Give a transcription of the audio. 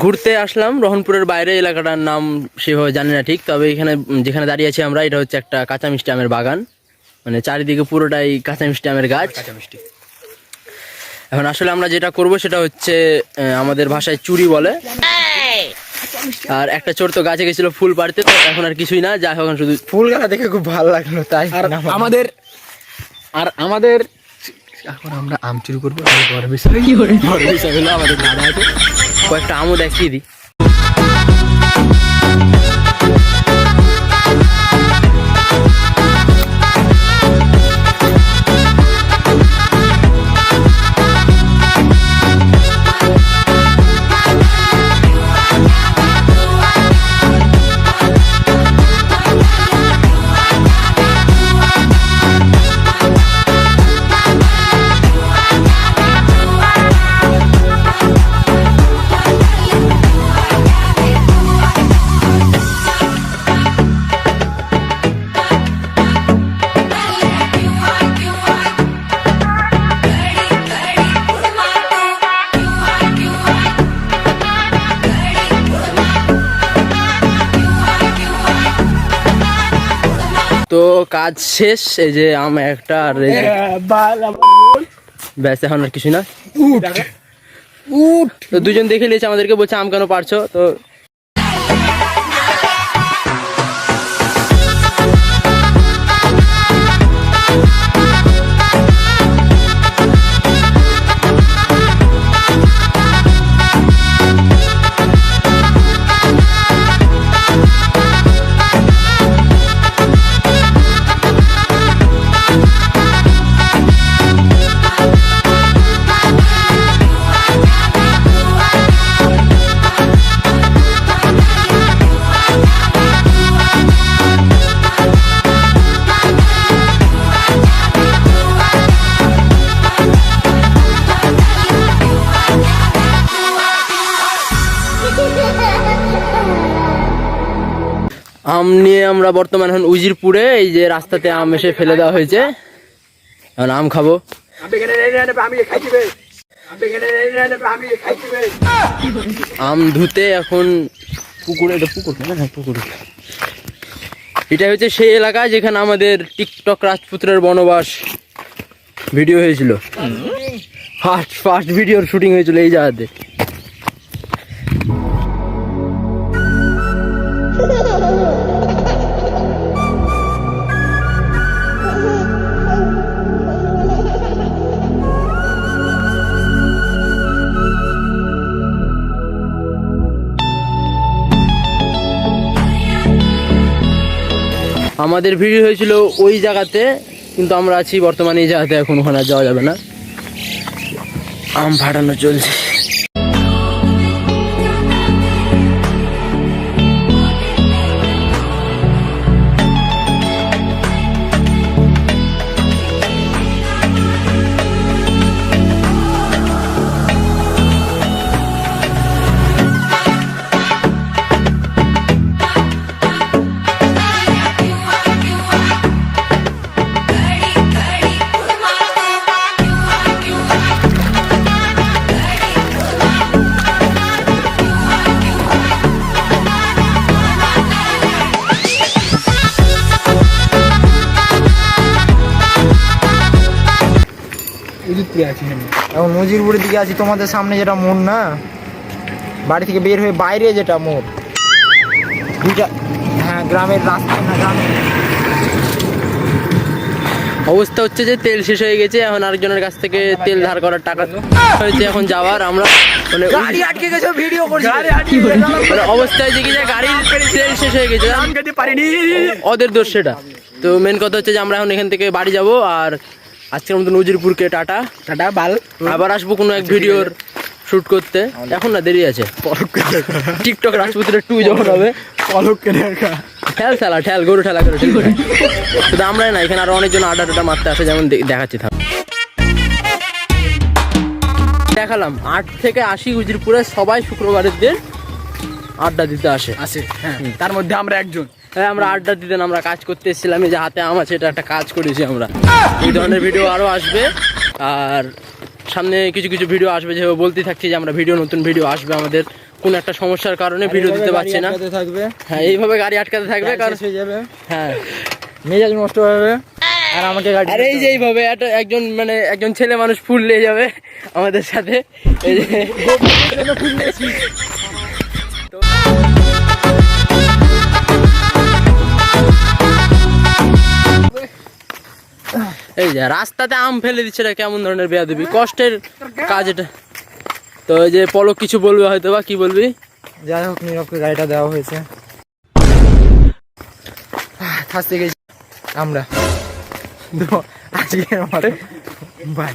ঘুরতে আসলাম। রহনপুরের বাইরে এলাকাটার নাম সেভাবে জানি না ঠিক তবে এখানে যেখানে দাঁড়িয়ে আছি আমরা এটা হচ্ছে একটা কাঁচা মিষ্টি আমের বাগান। মানে চারিদিকে পুরোটাই কাঁচা মিষ্টি আমের গাছ। কাঁচা মিষ্টি এখন আসলে আমরা যেটা করব সেটা হচ্ছে আমাদের ভাষায় চুরি বলে। আর একটা চোর তো গাছে গেছিল ফুল পাড়তে তো এখন আর কিছুই না। যা এখন শুধু ফুল গালা দেখে খুব ভালো লাগল তাই আর আমাদের আর আমাদের এখন আমরা আম চুরি করব। আমাদের দাদা আছে। কয়েকটা আমও দেখিয়ে দিই। কাজ শেষ এই যে আম একটা আর ব্যাস এখন আর কিছু না। তো দুজন দেখে নিয়েছে আমাদেরকে বলছে আম কেন পারছ? তো আম নিয়ে আমরা বর্তমান এখন উজিরপুরে এই যে রাস্তাতে আম এসে ফেলে দেওয়া হয়েছে। এখন আম খাব। আম ধুতে এখন পুকুরে এটা পুকুর না হ্যাঁ পুকুর। এটা হচ্ছে সেই এলাকা যেখানে আমাদের টিকটক রাজপুত্রের বনবাস ভিডিও হয়েছিল। ফার্স্ট ফার্স্ট ভিডিওর শুটিং হয়েছিল এই জায়গাতে। আমাদের ভিড় হয়েছিল ওই জায়গাতে, কিন্তু আমরা আছি বর্তমানে এই জায়গাতে, এখন ওখানে যাওয়া যাবে না। আম ফাটানো চলছে। এখন নজিরপুরের দিকে আছি তোমাদের সামনে যেটা মোড় না? বাড়ি থেকে বের হয়ে বাইরে যেটা মোড়। দুইটা হ্যাঁ গ্রামের রাস্তা না গ্রামের অবস্থা হচ্ছে যে তেল শেষ হয়ে গেছে এখন আরেকজনের কাছ থেকে তেল ধার করার টাকা হয়েছে এখন যাওয়ার আমরা মানে গাড়ি আটকে গেছে ভিডিও করছি। মানে অবস্থা হয়েছে কি যে গাড়ির তেল শেষ হয়ে গেছে। ওদের দোষ সেটা। তো মেন কথা হচ্ছে যে আমরা এখন এখান থেকে বাড়ি যাব আর আজকের মতো নজিরপুরকে টাটা। টাটা বাল। আবার আসব কোনো এক ভিডিওর শুট করতে। এখন না দেরি আছে। টিকটক রাজপুত্রের টু যখন হবে। ঠেল ঠেলা ঠেল গরু ঠেলা করে? শুধু আমরাই না এখানে আরও অনেকজন আড্ডা মারতে আসে যেমন দেখাচ্ছি থাক দেখালাম আট থেকে আশি উজিরপুরে সবাই শুক্রবারের দিন আড্ডা দিতে আসে। আসে হ্যাঁ। তার মধ্যে আমরা একজন। আমরা আড্ডা দিতেন আমরা কাজ করতে এসেছিলাম এই যে হাতে আম আছে এটা একটা কাজ করেছি আমরা। এই ধরনের ভিডিও আরও আসবে আর সামনে কিছু কিছু ভিডিও আসবে যেভাবে বলতে থাকছি যে আমরা ভিডিও নতুন ভিডিও আসবে আমাদের। কোন একটা সমস্যার কারণে ভিডিও দিতে পারছি না। থাকবে। হ্যাঁ এইভাবে গাড়ি আটকাতে থাকবে কারণ হয়ে হ্যাঁ। মেজাজ নষ্ট হবে আর আমাকে গাড়ি আর এই যে এইভাবে একটা একজন মানে একজন ছেলে মানুষ ফুল নিয়ে যাবে আমাদের সাথে। এই যে এই যে, রাস্তাতে আম ফেলে দিচ্ছে এটা কেমন ধরনের বেয়া দিবি কষ্টের কাজ এটা। তো এই যে, পলক কিছু বলবে হয়তো বা, কি বলবি? যাই হোক, নীরবকে গাড়িটা দেওয়া হয়েছে। থাকতে গেছি আমরা। আজকে বাড়ি বাই